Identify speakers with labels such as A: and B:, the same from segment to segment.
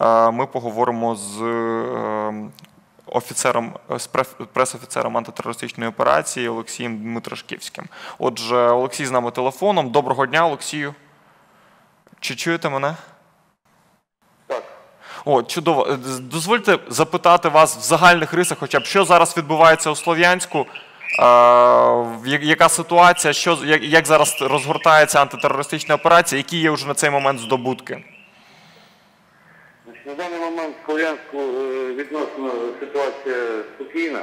A: е, ми поговоримо з е, офіцером з преф- прес-офіцером антитерористичної операції Олексієм Дмитрашківським. Отже, Олексій з нами телефоном. Доброго дня, Олексію. Чи чуєте мене?
B: Так,
A: О, чудово. Е, Дозвольте запитати вас в загальних рисах, хоча б що зараз відбувається у Слов'янську, е, яка ситуація, що, з- як, як зараз розгортається антитерористична операція, які є вже на цей момент здобутки?
B: Даний момент в Слов'янську е, відносно ситуація спокійна.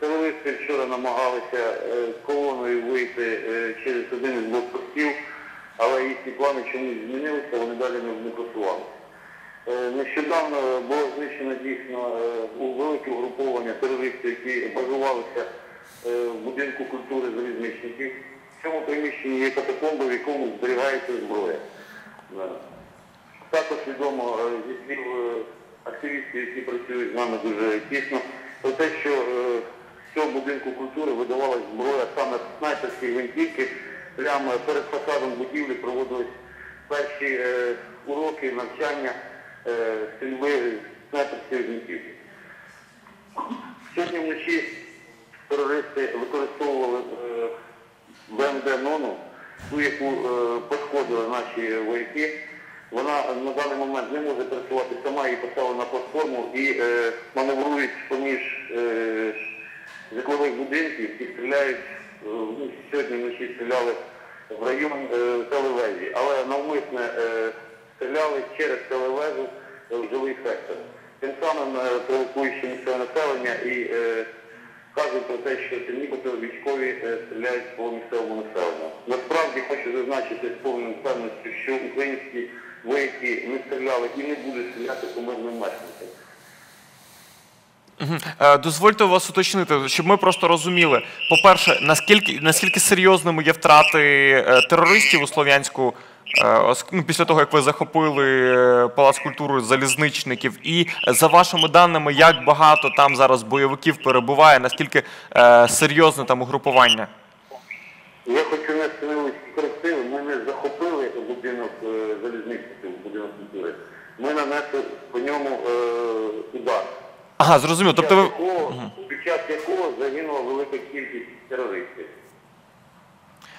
B: Терористи вчора намагалися е, колоною вийти е, через один із блокпостів, але їхні плани чомусь змінилися, вони далі не, просувалися. Нещодавно було знищено дійсно велике угруповання терористів, які базувалися в будинку культури залізничників. В цьому приміщенні є катакомби, в якому зберігається зброя. Також відомо е, зі слів е, активістів, які працюють з нами дуже тісно, про те, що е, з цього будинку культури видавалась зброя саме снайперські гвинтівки. Прямо перед фасадом будівлі проводились перші уроки навчання стрільби снайперської гвинтівки. Сьогодні вночі терористи використовували БМД НОНу, ту, яку пошкодили наші вояки. Вона на даний момент не може працювати сама, її поставили на платформу і е, маневрують поміж е, житлових будинків і стріляють, е, ну, сьогодні вночі стріляли в район е, Телевезі, але навмисне е, стріляли через Телевезу е, в жилий сектор. Тим самим е, провокуючи місцеве населення і е, кажуть про те, що це нібито військові е, стріляють по місцевому населенню. Насправді хочу зазначити з повною впевненістю, що українські вояки не стріляли і не будуть стріляти по мирним мешканцям.
A: Е, Дозвольте вас уточнити, щоб ми просто розуміли. По-перше, наскільки, наскільки серйозними є втрати е, терористів у Слов'янську е, ну, після того, як ви захопили Палац культури залізничників, і за вашими даними, як багато там зараз бойовиків перебуває, наскільки серйозне там угрупування?
B: Я хочу внести невеличкі корективи. Ми не захопили будинок е, залізничників, будинок культури. Ми нанесли по ньому е, удар.
A: Ага, зрозуміло. Тобто ви.
B: під час якого загинула велика кількість терористів.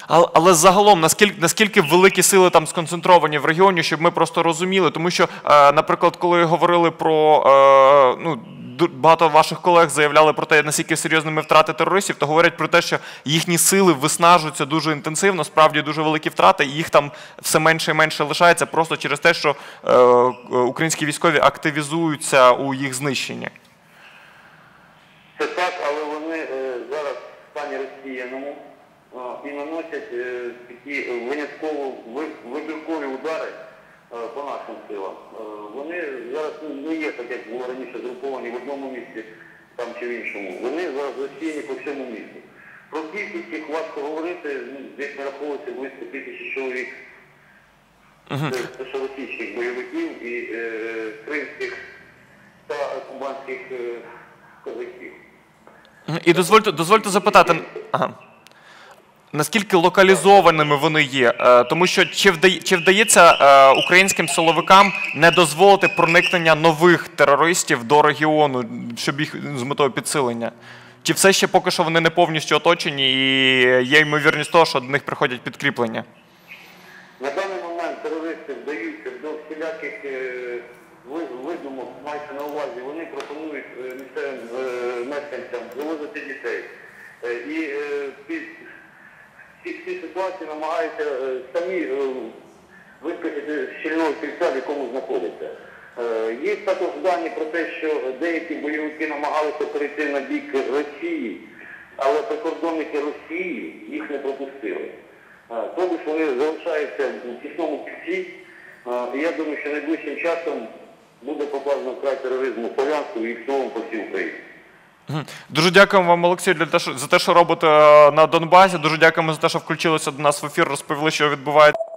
A: Але, але загалом, наскільки наскільки великі сили там сконцентровані в регіоні, щоб ми просто розуміли, тому що, е, наприклад, коли говорили про е, ну. Багато ваших колег заявляли про те, наскільки серйозними втрати терористів, то говорять про те, що їхні сили виснажуються дуже інтенсивно, справді дуже великі втрати, і їх там все менше і менше лишається просто через те, що е, українські військові активізуються у їх знищенні.
B: Це так, але вони е, зараз в стані розсіяному е, і наносять такі винятково ви- вибіркові удари по нашим силам. Вони не є так, як було раніше згруповані в одному місці там чи в іншому. Вони зараз розсіяні по всьому місту. Про кількість їх важко говорити, ну, десь нараховується близько тисячі чоловік. Це, це російських бойовиків і е, кримських та кубанських е, козаків.
A: І дозвольте, дозвольте запитати. Ага. Наскільки локалізованими вони є? Е, Тому що чи, вдає, чи вдається е, українським силовикам не дозволити проникнення нових терористів до регіону, щоб їх з метою підсилення? Чи все ще поки що вони не повністю оточені і є ймовірність того, що до них приходять підкріплення?
B: На даний момент терористи вдаються до всіляких е, видумок, мається на увазі, вони пропонують місцевим мешканцям завозити дітей. І ці, ці ситуації намагаються е, самі е, вискочити з щільного кільця, в якому знаходяться. Е, Є також дані про те, що деякі бойовики намагалися перейти на бік Росії, але прикордонники Росії їх не пропустили. Е, Тобто вони залишаються в тісному кільці. І я думаю, що найближчим часом буде покладено край тероризму в Слов'янську і в цілому по всій Україні.
A: Дуже дякуємо вам, Олексій, за те, що робите е, на Донбасі. Дуже дякуємо за те, що включилися до нас в ефір, розповіли, що відбувається.